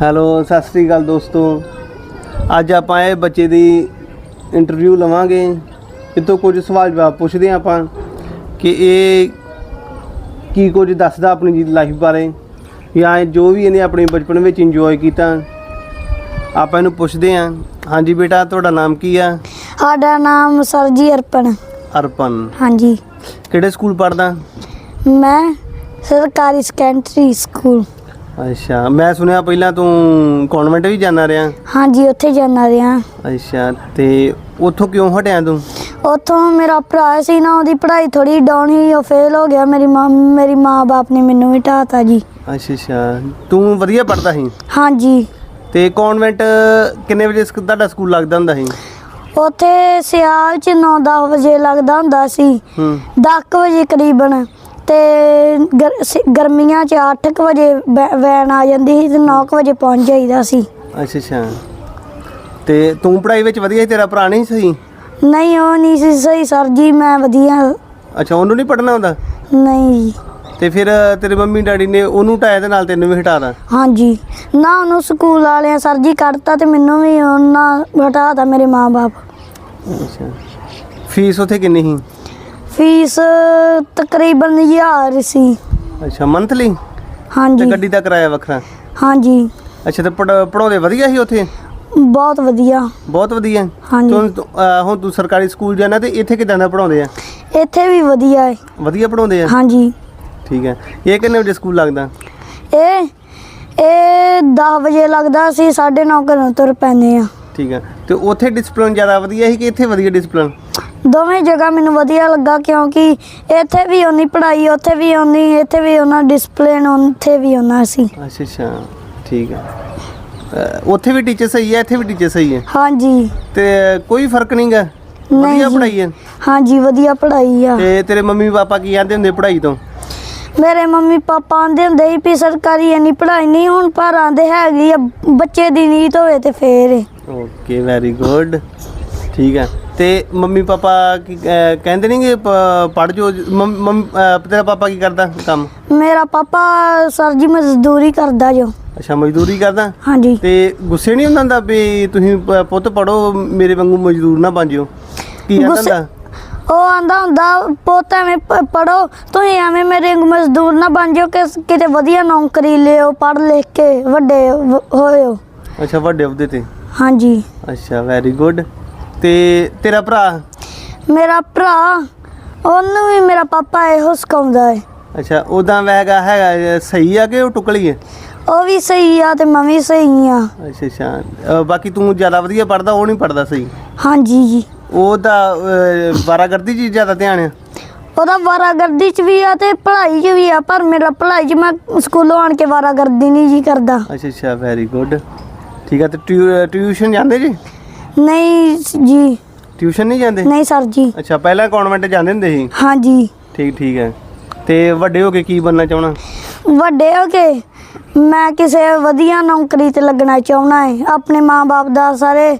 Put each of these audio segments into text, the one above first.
Hello Sat Sri ਅਕਾਲ ਦੋਸਤੋ। ਅੱਜ ਆਪਾਂ ਇਹ ਬੱਚੇ ਦੀ ਇੰਟਰਵਿਊ ਲਵਾਂਗੇ। ਇਹ ਤੋਂ ਕੁਝ ਸਵਾਲ ਜਵਾਬ ਪੁੱਛਦੇ ਹਾਂ ਆਪਾਂ ਕਿ ਇਹ ਕੀ ਕੁਝ ਦੱਸਦਾ ਆਪਣੀ ਲਾਈਫ ਬਾਰੇ ਜਾਂ ਜੋ ਵੀ ਇਹਨੇ ਆਪਣੇ ਬਚਪਨ ਵਿੱਚ ਇੰਜੋਏ ਕੀਤਾ। ਆਪਾਂ ਇਹਨੂੰ ਪੁੱਛਦੇ ਹਾਂ। ਹਾਂਜੀ ਬੇਟਾ ਤੁਹਾਡਾ ਨਾਮ ਕੀ ਆ? ਸਾਡਾ ਨਾਮ ਸਰਜੀ ਅਰਪਣ। ਅਰਪਨ ਹਾਂਜੀ। ਕਿਹੜੇ ਸਕੂਲ ਪੜਦਾ ਮੈਂ ਸਰਕਾਰੀ ਸੈਕੰਡਰੀ ਸਕੂਲ ਅੱਛਾ ਮੈਂ ਸੁਣਿਆ ਪਹਿਲਾਂ ਤੂੰ ਕਨਵੈਂਟ ਵੀ ਜਾਣਾ ਰਿਹਾ? ਹਾਂਜੀ ਉੱਥੇ ਜਾਂਦਾ ਰਿਹਾ। ਅੱਛਾ ਤੇ ਉੱਥੋਂ ਕਿਉਂ ਹਟਿਆ ਤੂੰ? ਉੱਥੋਂ ਮੇਰਾ ਭਰਾ ਸੀ ਨਾ ਉਹਦੀ ਪੜ੍ਹਾਈ ਥੋੜੀ ਡਾਊਨ ਹੀ ਉਹ ਫੇਲ ਹੋ ਗਿਆ। ਮੇਰੀ ਮਾਂ ਮੇਰੀ ਮਾਂ-ਬਾਪ ਨੇ ਮੈਨੂੰ ਵੀ ਢਾਤਾ ਜੀ। ਅੱਛਾ ਅੱਛਾ। ਤੂੰ ਵਧੀਆ ਪੜਦਾ ਸੀ? ਹਾਂਜੀ। ਤੇ ਕਨਵੈਂਟ ਕਿੰਨੇ ਵਜੇ ਸਕ- ਤੁਹਾਡਾ ਸਕੂਲ ਲੱਗਦਾ ਹੁੰਦਾ ਸੀ? ਉੱਥੇ ਸਿਆਲ ਚ 9-10 ਵਜੇ ਲੱਗਦਾ ਹੁੰਦਾ ਸੀ। ਹੂੰ। 10 ਵਜੇ ਕਰੀਬਨ। ਤੇ ਗਰ- ਸ- ਗਰਮੀਆਂ ਚ 8 ਵਜੇ ਵੈਨ ਆ ਜਾਂਦੀ ਸੀ ਤੇ 9 ਵਜੇ ਪਹੁੰਚ ਜਾਈਦਾ ਸੀ। ਅੱਛਾ ਅੱਛਾ। ਤੇ ਤੂੰ ਪੜ੍ਹਾਈ ਵਿੱਚ ਵਧੀਆ ਸੀ ਤੇਰਾ ਭਰਾ ਨਹੀਂ ਸਹੀ? ਨਹੀਂ ਉਹ ਨਹੀਂ ਸੀ ਸਹੀ ਸਰ ਜੀ ਮੈਂ ਵਧੀਆ। ਅੱਛਾ ਉਹਨੂੰ ਨਹੀਂ ਪੜਨਾ ਹੁੰਦਾ ਨਹੀਂ ਜੀ। ਤੇ ਫਿਰ ਤੇਰੇ ਮੰਮੀ ਡੈਡੀ ਨੇ ਉਹਨੂੰ ਟਾਇਆ ਦੇ ਨਾਲ ਤੈਨੂੰ ਵੀ ਹਟਾਦਾ ਹਾਂਜੀ ਨਾ ਉਹਨੂੰ ਸਕੂਲ ਵਾਲਿਆਂ ਸਰ ਜੀ ਕੱਢਤਾ ਤੇ ਮੈਨੂੰ ਵੀ ਉਹਨਾਂ ਹਟਾਤਾ ਮੇਰੇ ਮਾਪੇ ਅੱਛਾ। ਫੀਸ ਉੱਥੇ ਕਿੰਨੀ ਸੀ? ਫੀਸ ਤਕਰੀਬਨ 1000 ਸੀ। ਅੱਛਾ ਮੰਥਲੀ ਤੇ ਹਾਂਜੀ ਗੱਡੀ ਦਾ ਕਿਰਾਇਆ ਵੱਖਰਾ? ਹਾਂਜੀ। ਅੱਛਾ ਤੇ ਪੜ੍ਹ- ਪੜ੍ਹਾਉਂਦੇ ਵਧੀਆ ਸੀ ਉੱਥੇ? ਬਹੁਤ ਵਧੀਆ। ਬਹੁਤ ਵਧੀਆ? ਹਾਂਜੀ। ਤੂੰ ਤੂੰ, ਅਹ, ਹੁਣ ਤੂੰ ਸਰਕਾਰੀ ਸਕੂਲ ਜਾਣਾ ਤੇ ਇੱਥੇ ਕਿਦਾਂ ਦਾ ਪੜਾਉਂਦੇ ਆ? ਇੱਥੇ ਵੀ ਵਧੀਆ ਹੈ ਵਧੀਆ ਪੜਾਉਂਦੇ ਆ? ਹਾਂਜੀ। ਠੀਕ ਹੈ। ਇਹ ਕਿੰਨੇ ਵਜੇ ਸਕੂਲ ਲੱਗਦਾ? ਇਹ ਇਹ 10 ਵਜੇ ਲੱਗਦਾ ਸੀ 9:30 ਘਰੋਂ ਤੁਰ ਪੈਂਦੇ ਆ। ਠੀਕ ਹੈ। ਤੇ ਉੱਥੇ ਡਿਸਪਲਿਨ ਜ਼ਿਆਦਾ ਵਧੀਆ ਸੀ ਕਿ ਇੱਥੇ ਵਧੀਆ ਡਿਸਪਲਿਨ ਦੋਵੇਂ ਜਗ੍ਹਾ ਮੈਨੂੰ ਵਧੀਆ ਲੱਗਾ ਕਿਉਂਕਿ ਇੱਥੇ ਵੀ ਉਨੀ ਪੜ੍ਹਾਈ ਉੱਥੇ ਵੀ ਉਨੀ ਇੱਥੇ ਵੀ ਉਹਨਾਂ ਡਿਸਪਲਿਨ ਉੱਥੇ ਵੀ ਉਹਨਾਂ ਸੀ। ਅੱਛਾ ਅੱਛਾ ਠੀਕ ਹੈ। ਅਹ, ਉੱਥੇ ਵੀ ਟੀਚਰ ਸਹੀ ਹੈ ਇੱਥੇ ਵੀ ਟੀਚਰ ਸਹੀ ਹੈ? ਹਾਂਜੀ। ਤੇ ਕੋਈ ਫ਼ਰਕ ਨਹੀਂ ਵਧੀਆ ਜੀ। ਪੜਾਈ ਹੈ? ਹਾਂਜੀ ਵਧੀਆ ਪੜ੍ਹਾਈ ਆ। ਤੇ ਤੇਰੇ ਮੰਮੀ ਪਾਪਾ ਕੀ ਕਹਿੰਦੇ ਹੁੰਦੇ ਪੜਾਈ ਤੋਂ? ਮੇਰੇ ਮੰਮੀ ਪਾਪਾ ਆਂਦੇ ਹੁੰਦੇ ਸੀ ਵੀ ਸਰਕਾਰੀ ਇੰਨੀ ਪੜ੍ਹਾਈ ਨਹੀਂ ਹੁਣ ਪਰ ਆਂਦੇ ਹੈਗੀ ਆ ਬੱਚੇ ਦੀ ਨੀਤ ਹੋਵੇ ਤੇ ਫੇਰ ਏ। Okay very good. ਠੀਕ ਹੈ। ਤੇ ਮੰਮੀ ਪਾਪਾ ਕੀ ਅਹ, ਕਹਿੰਦੇ ਨਹੀਂਗੇ ਪੜ ਜੋ ਮੰਮ- ਮੰਮ- ਅਹ, ਤੇਰਾ ਪਾਪਾ ਕੀ ਕਰਦਾ ਕੰਮ? ਮੇਰਾ ਪਾਪਾ ਸਰ ਜੀ ਮਜ਼ਦੂਰੀ ਕਰਦਾ ਜੋ। ਅੱਛਾ ਮਜ਼ਦੂਰੀ ਕਰਦਾ? ਹਾਂਜੀ। ਤੇ ਗੁੱਸੇ ਨਹੀਂ ਹੁੰਦਾ ਹੁੰਦਾ ਵੀ ਤੁਸੀਂ ਪ- ਪੁੱਤ ਪੜੋ ਮੇਰੇ ਵਾਂਗੂ ਮਜ਼ਦੂਰ ਨਾ ਬਣ ਜਿਓ। ਕੀ ਗੁੱਸੇ- ਹੁੰਦਾ? ਉਹ ਆਂਦਾ ਹੁੰਦਾ ਪੁੱਤ ਐਵੇਂ ਪੜੋ ਤੁਸੀਂ ਐਵੇਂ ਮੇਰੇ ਵਾਂਗੂ ਮਜ਼ਦੂਰ ਨਾ ਬਣ ਜਾਓ ਕਿ ਕਿਤੇ ਵਧੀਆ ਨੌਕਰੀ ਲਿਓ ਪੜ੍ਹ ਲਿਖ ਕੇ ਵੱਡੇ ਵ- ਹੋਇਓ। ਅੱਛਾ ਵੱਡੇ ਅਹੁਦੇ ਤੇ। ਹਾਂਜੀ। ਅੱਛਾ ਵੈਰੀ ਗੁੱਡ ਤੇ ਤੇਰਾ ਭਰਾ? ਮੇਰਾ ਭਰਾ ਉਹਨੂੰ ਵੀ ਮੇਰਾ ਪਾਪਾ ਇਹੋ ਸਿਖਾਉਂਦਾ ਹੈ। ਅੱਛਾ ਉਦਾਂ ਵੈਗਾ ਹੈਗਾ ਸਹੀ ਆ ਕਿ ਉਹ ਟੁਕਲੀ ਹੈ? ਉਹ ਵੀ ਸਹੀ ਆ ਤੇ ਮੈਂ ਵੀ ਸਹੀ ਆ। ਅੱਛਾ ਅੱਛਾ। ਬਾਕੀ ਤੂੰ ਜ਼ਿਆਦਾ ਵਧੀਆ ਪੜਦਾ ਉਹ ਨਹੀਂ ਪੜਦਾ ਸਹੀ? ਹਾਂਜੀ ਜੀ। ਉਹ ਤਾਂ ਬਾਰਾਗਰਦੀ ਜੀ ਜ਼ਿਆਦਾ ਧਿਆਨ ਹੈ ਉਹਦਾ ਵਾਰਾਗਰਦੀ ਚ ਵੀ ਆ ਤੇ ਪੜ੍ਹਾਈ ਚ ਵੀ ਆ ਪਰ ਮੇਰਾ ਪੜ੍ਹਾਈ ਚ ਮੈਂ ਸਕੂਲੋਂ ਆਣ ਕੇ ਵਾਰਾਗਰਦੀ ਨਹੀਂ ਜੀ ਕਰਦਾ। ਅੱਛਾ ਅੱਛਾ ਵੈਰੀ ਗੁੱਡ ਠੀਕ ਹੈ ਤੇ ਟਿਊ- ਟਿਊਸ਼ਨ ਜਾਂਦੇ ਜੀ? ਨਹੀਂ ਜੀ। ਟਿਊਸ਼ਨ ਨਹੀਂ ਜਾਂਦੇ? ਨਹੀਂ ਸਰ ਜੀ। ਅੱਛਾ ਪਹਿਲਾਂ ਕਨਵੈਂਟ ਜਾਂਦੇ ਹੁੰਦੇ ਸੀ? ਹਾਂਜੀ ਠੀਕ ਠੀਕ ਹੈ। ਤੇ ਵੱਡੇ ਹੋ ਕੇ ਕੀ ਬਣਨਾ ਚਾਹਣਾ? ਵੱਡੇ ਹੋ ਕੇ ਮੈਂ ਕਿਸੇ ਵਧੀਆ ਨੌਕਰੀ ਤੇ ਲੱਗਣਾ ਚਾਹੁੰਦਾ ਹੈ ਆਪਣੇ ਮਾਪੇ ਦਾ ਸਾਰੇ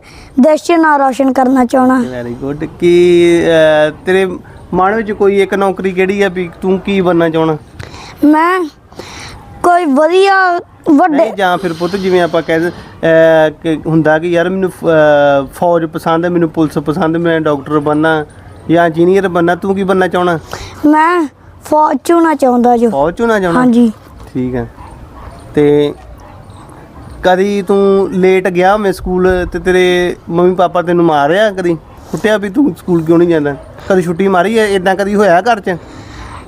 ਦੇਸ਼ 'ਚ ਨਾਂ ਰੌਸ਼ਨ ਕਰਨਾ ਚਾਹੁੰਦਾ ਵੈਰੀ ਗੁੱਡ ਕੀ ਅਹ, ਤੇਰੇ ਮਨ ਵਿੱਚ ਕੋਈ ਇੱਕ ਨੌਕਰੀ ਕਿਹੜੀ ਹੈ ਵੀ ਤੂੰ ਕੀ ਬਣਨਾ ਚਾਹਣਾ? ਮੈਂ ਕੋਈ ਵਧੀਆ ਵੱਡੇ ਨਹੀਂ ਜਾਂ ਫਿਰ ਪੁੱਤ ਜਿਵੇਂ ਆਪਾਂ ਕਹਿੰਦੇ ਅਹ, ਕਿ ਹੁੰਦਾ ਕਿ ਯਾਰ ਮੈਨੂੰ ਅਹ, ਫੌਜ ਪਸੰਦ ਹੈ ਮੈਨੂੰ ਪੁਲਿਸ ਪਸੰਦ ਮੈਂ ਡਾਕਟਰ ਬਣਨਾ ਜਾਂ ਇੰਜੀਨੀਅਰ ਬਣਨਾ ਤੂੰ ਕੀ ਬਣਨਾ ਚਾਹਣਾ ਮੈਂ ਫੌਜ 'ਚ ਹੋਣਾ ਚਾਹੁੰਦਾ ਜੋ। ਫੌਜ ਚੋਂ ਨਾ ਜਾਣਾ ਹਾਂਜੀ। ਠੀਕ ਹੈ। ਤੇ ਕਦੀ ਤੂੰ ਲੇਟ ਗਿਆ ਮੈਂ ਸਕੂਲ ਤੇ ਤੇਰੇ ਮੰਮੀ ਪਾਪਾ ਤੈਨੂੰ ਮਾਰਿਆ ਕਦੀ? ਕੁੱਟਿਆ ਵੀ ਤੂੰ ਸਕੂਲ ਕਿਉਂ ਨਹੀਂ ਜਾਂਦਾ? ਕਦੀ ਛੁੱਟੀ ਮਾਰੀ ਹੈ? ਇਦਾਂ ਕਦੀ ਹੋਇਆ ਘਰ 'ਚ?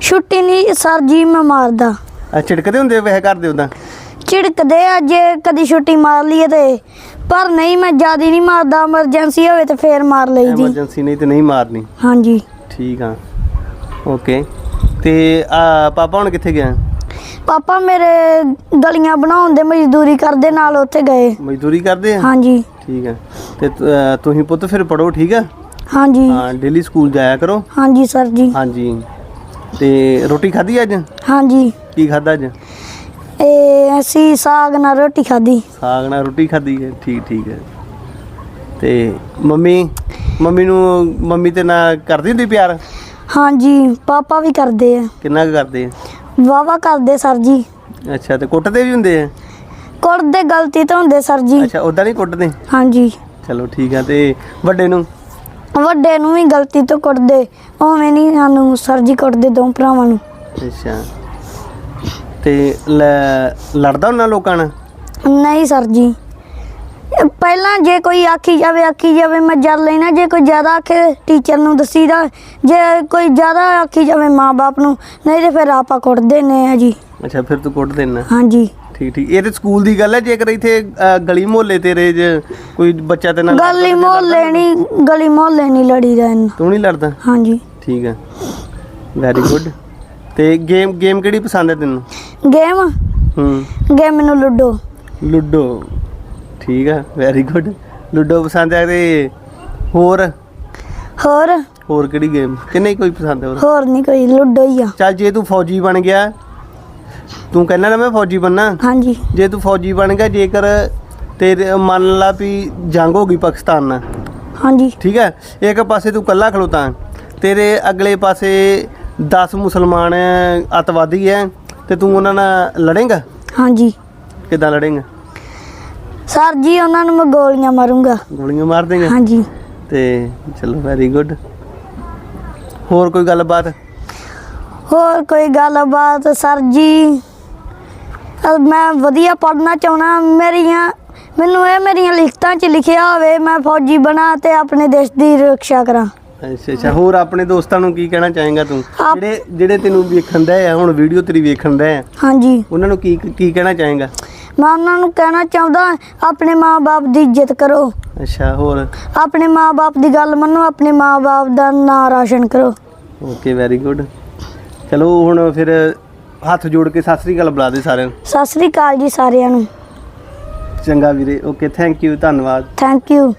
ਛੁੱਟੀ ਨਹੀਂ ਸਰ ਜੀ ਮੈਂ ਮਾਰਦਾ। ਆ ਝਿੜਕਦੇ ਹੁੰਦੇ ਵੈਸੇ ਘਰ ਦੇ ਉਦਾਂ ਝਿੜਕਦੇ ਆ ਜੇ ਕਦੀ ਛੁੱਟੀ ਮਾਰ ਲਈਏ ਤੇ। ਪਰ ਨਹੀਂ ਮੈਂ ਜ਼ਿਆਦਾ ਨਹੀਂ ਮਾਰਦਾ ਐਮਰਜੈਂਸੀ ਹੋਵੇ ਤੇ ਫੇਰ ਮਾਰ ਲਈਦੀ ਐਮਰਜੈਂਸੀ ਨਹੀਂ ਤੇ ਨਹੀਂ ਮਾਰਨੀ। ਹਾਂਜੀ। ਠੀਕ ਆ। ਓਕੇ ਤੇ ਆ ਪਾਪਾ ਹੁਣ ਕਿੱਥੇ ਗਿਆ ਪਾਪਾ ਮੇਰੇ ਗਲੀਆਂ ਬਣਾਉਣ ਦੇ ਮਜ਼ਦੂਰੀ ਕਰਦੇ ਨਾਲ ਉੱਥੇ ਗਏ। ਮਜ਼ਦੂਰੀ ਕਰਦੇ ਆ? ਹਾਂਜੀ। ਠੀਕ ਹੈ ਤੇ ਤੁਸੀਂ ਪੁੱਤ ਫਿਰ ਪੜੋ ਠੀਕ ਆ? ਹਾਂਜੀ। ਹਾਂ ਡੇਲੀ ਸਕੂਲ ਜਾਇਆ ਕਰੋ। ਹਾਂਜੀ ਸਰ ਜੀ। ਹਾਂਜੀ। ਤੇ ਰੋਟੀ ਖਾਧੀ ਅੱਜ? ਹਾਂਜੀ। ਕੀ ਖਾਧਾ ਅੱਜ? ਇਹ ਅਸੀਂ ਸਾਗ ਨਾਲ ਰੋਟੀ ਖਾਧੀ। ਸਾਗ ਨਾਲ ਰੋਟੀ ਖਾਧੀ ਹੈ ਠੀਕ ਠੀਕ ਹੈ। ਤੇ ਮੰਮੀ ਮੰਮੀ ਨੂੰ ਮੰਮੀ ਤੇ ਨਾਲ ਕਰਦੀ ਹੁੰਦੀ ਪਿਆਰ? ਹਾਂਜੀ ਪਾਪਾ ਵੀ ਕਰਦੇ ਆ। ਕਿੰਨਾ ਕੁ ਕਰਦੇ ਆ? ਵਾਵਾ ਕਰਦੇ ਸਰ ਜੀ। ਅੱਛਾ ਤੇ ਕੁੱਟਦੇ ਵੀ ਹੁੰਦੇ ਆ? ਕੁੱਟਦੇ ਗਲਤੀ ਤੋਂ ਹੁੰਦੇ ਸਰ ਜੀ। ਅੱਛਾ ਉਦਾਂ ਨਹੀਂ ਕੁੱਟਦੇ? ਹਾਂਜੀ। ਚਲੋ ਠੀਕ ਆ ਤੇ ਵੱਡੇ ਨੂੰ? ਵੱਡੇ ਨੂੰ ਵੀ ਗਲਤੀ ਤੋਂ ਕੁੱਟਦੇ ਉਵੇਂ ਨਹੀਂ ਸਾਨੂੰ ਸਰ ਜੀ ਕੁੱਟਦੇ ਦੋ ਭਰਾਵਾਂ ਨੂੰ। ਅੱਛਾ। ਤੇ ਲੈ- ਲੜਦਾ ਉਹਨਾਂ ਲੋਕਾਂ ਨਾਲ? ਨਹੀਂ ਸਰ ਜੀ। ਪਹਿਲਾਂ ਜੇ ਕੋਈ ਆਖੀ ਜਾਵੇ ਆਖੀ ਜਾਵੇ ਮੈਂ ਜਰ ਲੈਣਾ। ਜੇ ਕੋਈ ਜ਼ਿਆਦਾ ਆਖੇ ਟੀਚਰ ਨੂੰ ਦੱਸੀਦਾ। ਜੇ ਕੋਈ ਜ਼ਿਆਦਾ ਆਖੀ ਜਾਵੇ ਮਾਪੇ ਨੂੰ ਨਹੀਂ ਤੇ ਫਿਰ ਆਪਾਂ ਕੁੱਟਦੇ ਨੇ ਆ ਜੀ। ਅੱਛਾ ਫਿਰ ਤੂੰ ਕੁੱਟ ਦੇਣਾ ਹਾਂਜੀ। ਠੀਕ ਠੀਕ। ਇਹ ਤੇ ਸਕੂਲ ਦੀ ਗੱਲ ਹੈ ਜੇਕਰ ਇੱਥੇ ਅ, ਗਲੀ ਮੁਹੱਲੇ ਤੇਰੇ 'ਚ ਕੋਈ ਬੱਚਾ ਤੇ ਨਾਲ ਗਲੀ ਮੁਹੱਲੇ ਨਹੀਂ ਗਲੀ ਮੁਹੱਲੇ ਨਹੀਂ ਲੜੀਦਾ ਇਹਨਾਂ। ਤੂੰ ਨਹੀਂ ਲੜਦਾ? ਹਾਂਜੀ। ਠੀਕ ਆ ਵੈਰੀ ਗੁੱਡ ਤੇ ਗੇਮ ਗੇਮ ਕਿਹੜੀ ਪਸੰਦ ਹੈ ਤੈਨੂੰ? ਗੇਮ? ਹੂੰ। ਗੇਮ ਮੈਨੂੰ ਲੁੱਡੋ। ਲੁੱਡੋ। ਠੀਕ ਆ ਵੈਰੀ ਗੁੱਡ ਲੁੱਡੋ ਪਸੰਦ ਹੈ ਤੇ ਹੋਰ? ਹੋਰ? ਹੋਰ ਕਿਹੜੀ ਗੇਮ ਕਿੰਨੇ ਕੋਈ ਪਸੰਦ ਹੋਰ? ਹੋਰ ਨਹੀਂ ਕੋਈ ਲੁੱਡੋ ਹੀ ਆ। ਚੱਲ ਜੇ ਤੂੰ ਫੌਜੀ ਬਣ ਗਿਆ ਤੂੰ ਕਹਿੰਦਾ ਨਾ ਮੈਂ ਫੌਜੀ ਬਣਨਾ? ਹਾਂਜੀ। ਜੇ ਤੂੰ ਫੌਜੀ ਬਣ ਗਿਆ ਜੇਕਰ ਤੇਰੇ ਮੰਨ ਲਾ ਵੀ ਜੰਗ ਹੋ ਗਈ ਪਾਕਿਸਤਾਨ ਨਾਲ। ਹਾਂਜੀ। ਠੀਕ ਹੈ ਇੱਕ ਪਾਸੇ ਤੂੰ ਕੱਲਾ ਖਲੋਤਾ ਤੇਰੇ ਅਗਲੇ ਪਾਸੇ 10 ਮੁਸਲਮਾਨ ਅਤਵਾਦੀ ਹੈ ਤੇ ਤੂੰ ਉਹਨਾਂ ਨਾਲ ਲੜੇਂਗਾ? ਹਾਂਜੀ। ਕਿੱਦਾਂ ਲੜੇਂਗਾ? ਸਰ ਜੀ ਉਹਨਾਂ ਨੂੰ ਮੈਂ ਗੋਲੀਆਂ ਮਾਰੂੰਗਾ। ਗੋਲੀਆਂ ਮਾਰ ਦੇਂਗਾ? ਹਾਂਜੀ। ਤੇ ਚਲੋ ਵੈਰੀ ਗੁੱਡ ਹੋਰ ਕੋਈ ਗੱਲਬਾਤ? ਹੋਰ ਕੋਈ ਗੱਲਬਾਤ ਸਰ ਜੀ? ਮੈਂ ਵਧੀਆ ਪੜ੍ਹਨਾ ਚਾਹਣਾ ਮੇਰੀਆਂ ਮੈਨੂੰ ਇਹ ਮੇਰੀਆਂ ਲਿਖਤਾਂ 'ਚ ਲਿਖਿਆ ਹੋਵੇ ਮੈਂ ਫੌਜੀ ਬਣਾ ਤੇ ਆਪਣੇ ਦੇਸ਼ ਦੀ ਰੱਖਿਆ ਕਰਾਂ। ਅੱਛਾ ਅੱਛਾ। ਹੋਰ ਆਪਣੇ ਦੋਸਤਾਂ ਨੂੰ ਕੀ ਕਹਿਣਾ ਚਾਹੇਗਾ ਤੂੰ? ਆਪ- ਜਿਹੜੇ ਜਿਹੜੇ ਤੈਨੂੰ ਵੇਖਣ ਦਾ ਆ ਹੁਣ ਵੀਡੀਓ ਤੇਰੀ ਵੇਖਣ ਦਾ ਆ ਹਾਂਜੀ। ਉਹਨਾਂ ਨੂੰ ਕੀ ਕੀ ਕਹਿਣਾ ਚਾਹੇਗਾ? ਮੈਂ ਉਹਨਾਂ ਨੂੰ ਕਹਿਣਾ ਚਾਹੁੰਦਾ ਆਪਣੇ ਮਾਪੇ ਦੀ ਇੱਜ਼ਤ ਕਰੋ। ਅੱਛਾ ਹੋਰ? ਆਪਣੇ ਮਾਪੇ ਦੀ ਗੱਲ ਮੰਨੋ ਆਪਣੇ ਮਾਪੇ ਦਾ ਨਾਂ ਰਾਸ਼ਨ ਕਰੋ। ਓਕੇ ਵੈਰੀ ਗੁੱਡ ਚਲੋ ਹੁਣ ਫਿਰ ਹੱਥ ਜੋੜ ਕੇ ਸਤਿ ਸ੍ਰੀ ਅਕਾਲ ਬੁਲਾ ਦੇ ਸਾਰਿਆਂ ਨੂੰ। ਸਤਿ ਸ੍ਰੀ ਅਕਾਲ ਜੀ ਸਾਰਿਆਂ ਨੂੰ। ਚੰਗਾ ਵੀਰੇ ਓਕੇ ਥੈਂਕ ਯੂ ਧੰਨਵਾਦ। Thank you